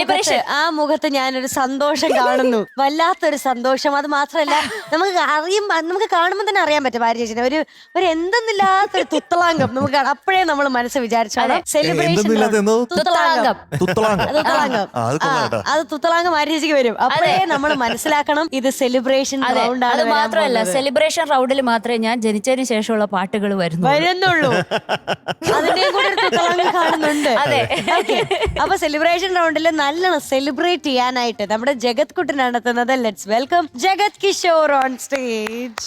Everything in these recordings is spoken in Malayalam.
മുഖത്ത് ആ മുഖത്ത് ഞാനൊരു സന്തോഷം കാണുന്നു. വല്ലാത്തൊരു സന്തോഷം. അത് മാത്രമല്ല നമുക്ക് അറിയും നമുക്ക് കാണുമ്പോൾ തന്നെ അറിയാൻ പറ്റും ഭാര്യ ചേച്ചിനെ. ഒരു ഒരു എന്തെന്നില്ലാത്തൊരു തുത്തളാങ്കം നമുക്ക് കാണാം. അപ്പോഴേ നമ്മൾ മനസ്സ് വിചാരിച്ചാണ് സെലിബ്രേഷൻ എന്തെന്നില്ലാത്ത എന്തോ? തുത്തളാങ്കം. തുത്തളാങ്കം. തുത്തളാങ്കം. ആ, അത് കൊള്ളാം കേട്ടോ. അത് തുത്തളാങ്കം ഭാര്യ ചേച്ചിക്ക് വരും. അപ്പോഴേ നമ്മൾ മനസ്സിലാക്കണം ഇത് സെലിബ്രേഷൻ അതെ. റൗണ്ട് അത് ആണ് മാത്രമല്ല സെലിബ്രേഷൻ റൗണ്ടിൽ മാത്രമേ ഞാൻ ജനിച്ചതിന് ശേഷമുള്ള പാട്ടുകൾ വരുന്നു വരുന്നുള്ളൂ. അതിന്റെയും കൂടെ ഒരു തുത്തളാങ്കം കാണുന്നുണ്ട്. അതെ. Okay. അപ്പൊ സെലിബ്രേഷൻ റൗണ്ടിൽ നല്ലോണം സെലിബ്രേറ്റ് ചെയ്യാനായിട്ട് നമ്മുടെ ജഗത് കുട്ടനാണ് എത്തുന്നത് let's welcome Jagath Kishore on stage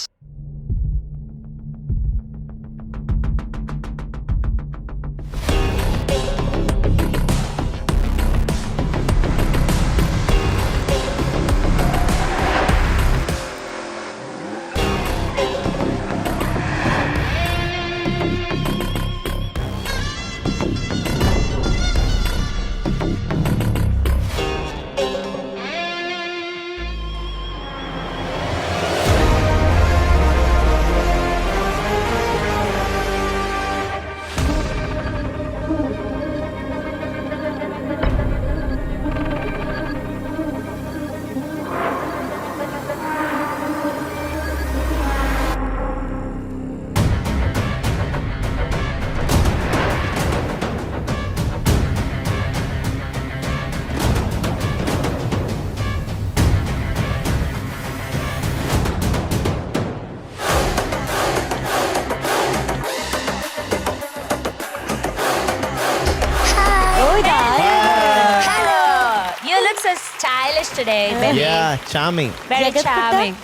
stylish today, baby. Yeah, charming. Very charming.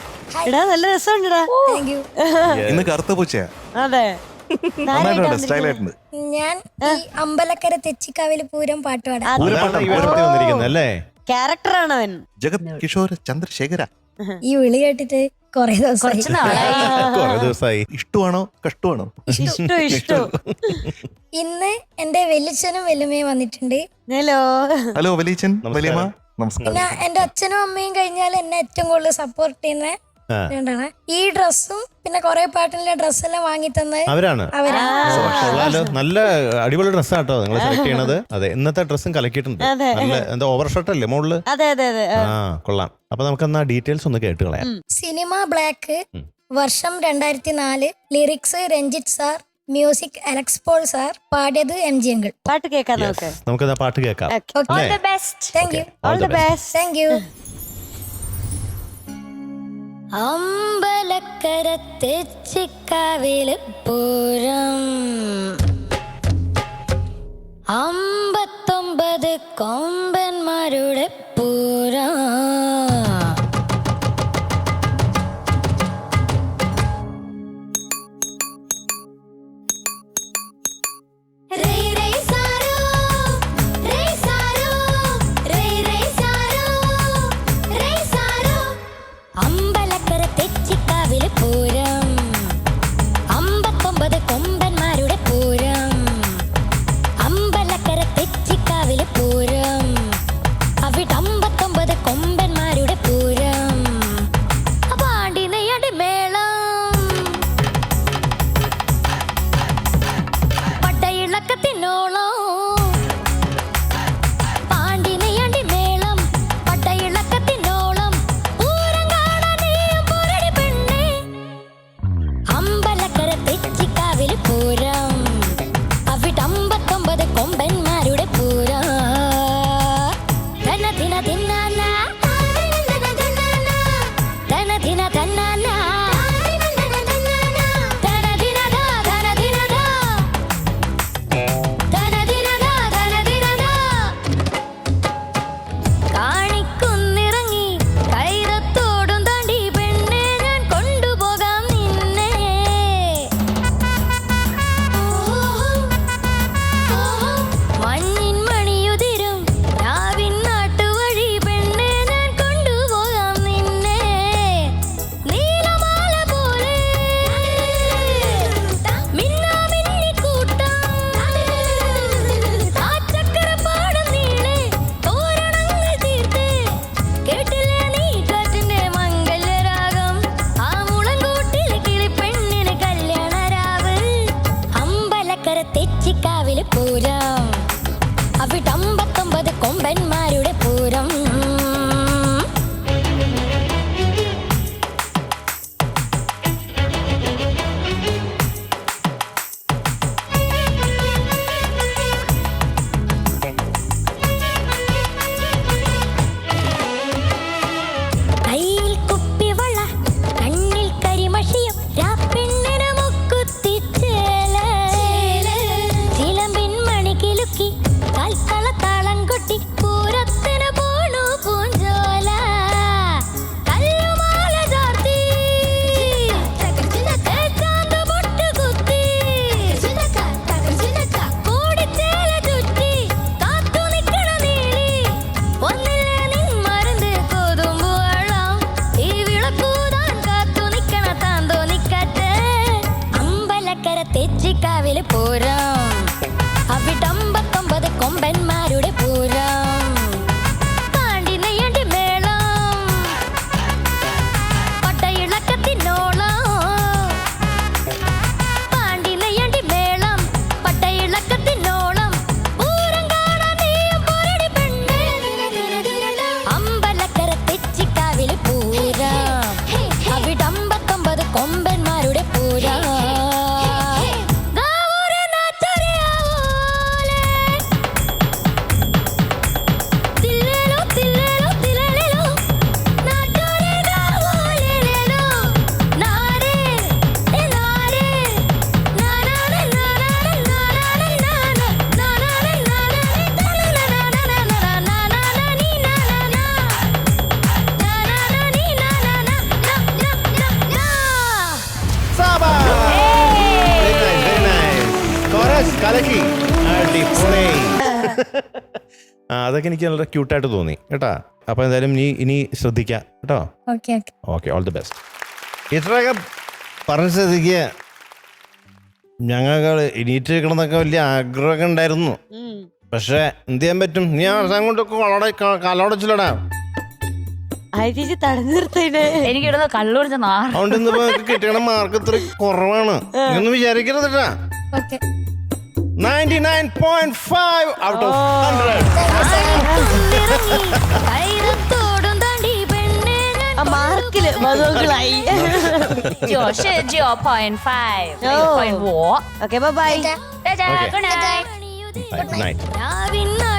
എടാ നല്ല രസമുണ്ടടാ. ഇന്ന് കറുത്ത പൂച്ചയാ. അതെ. നന്നായിട്ടുണ്ട് ഞാൻ അമ്പലക്കര തെച്ചിക്കാവിൽ പൂരം പാട്ട് പാടാം അതാണ് ഈ വേഷത്തിൽ വന്നിരിക്കുന്നത്. അല്ലേ? ക്യാരക്ടറാണ് അവൻ ജഗത് കിഷോർ ചന്ദ്രശേഖര. ഈ വിളി കേട്ടിട്ട് കൊറേ ദിവസമായി. കുറെ ദിവസമായി. ഇഷ്ടമാണോ കഷ്ടമാണോ? ഇന്ന് എന്റെ വലിയച്ഛനും വല്യമ്മയും വന്നിട്ടുണ്ട്. ഹലോ. ഹലോ വലിയച്ഛൻ വലിയമ്മ. പിന്നെ എന്റെ അച്ഛനും അമ്മയും കഴിഞ്ഞാൽ എന്നെ ഏറ്റവും കൂടുതൽ സപ്പോർട്ട് ചെയ്യുന്ന. രണ്ടാണ്. ഈ ഡ്രസ്സും പിന്നെ കൊറേ പാട്ടിലെ ഡ്രസ്സെല്ലാം വാങ്ങി തന്നത് അവരാണ്. നല്ല അടിപൊളി ഡ്രസ്സാട്ടോ നിങ്ങൾ സെലക്ട് ചെയ്യണത്. അതെ ഇന്നത്തെ ഡ്രസ്സും കലക്കിയിട്ടുണ്ട്. നല്ല എന്താ ഓവർ ഷർട്ട് അല്ലേ മുകളിൽ ആ. കൊള്ളാം. അപ്പൊ നമുക്ക് എന്നാ ഡീറ്റെയിൽസ് ഒന്ന് കേട്ട് കളയാം. Cinema black. വർഷം രണ്ടായിരത്തി നാല് lyrics Ranjith sir music Alex Paul sir പാടിയത് എം ജി അങ്കിൾ. പാട്ട് കേൾക്കാം നമുക്ക്. പാട്ട് കേൾക്കാം. All the best best. Thank you all the best thank you Ambalakkara തെച്ചിക്കാവിൽ Pooram locura. போறோம். அவிடம்பத்தொன்பது கொம்பன் ആ അതൊക്കെ എനിക്ക് നല്ല ക്യൂട്ടായിട്ട് തോന്നി. കേട്ടാ? അപ്പൊ എന്തായാലും നീ ഇനി ശ്രദ്ധിക്കാം. കേട്ടോ? Okay okay. Okay all the best ഇത്രയൊക്കെ പറഞ്ഞ ശ്രദ്ധിക്കുക. ഞങ്ങൾക്ക് എണീറ്റ് വെക്കണമെന്നൊക്കെ വലിയ ആഗ്രഹമൊക്കെ ഉണ്ടായിരുന്നു. പക്ഷെ എന്ത് ചെയ്യാൻ പറ്റും? നീ അവസാനം കൊണ്ടൊക്കെ വളരെ കാലോടച്ചില്ലടാ ആര്യ ചേച്ചി തടഞ്ഞു നിർത്തേനെ എനിക്ക് ഇടുന്ന കള്ളുടിച്ച നാറ് അതുകൊണ്ട് ഇന്നിപ്പോ നിനക്ക് കിട്ടിയ മാർക്ക് ഇത്ര കുറവാണ് വിചാരിക്കരുത് ഔട്ട് ഓഫ് മാർക്കിൽ മധുക്കളായി Josh Jio point five point oh okay bye bye good night. Night രാവിനാ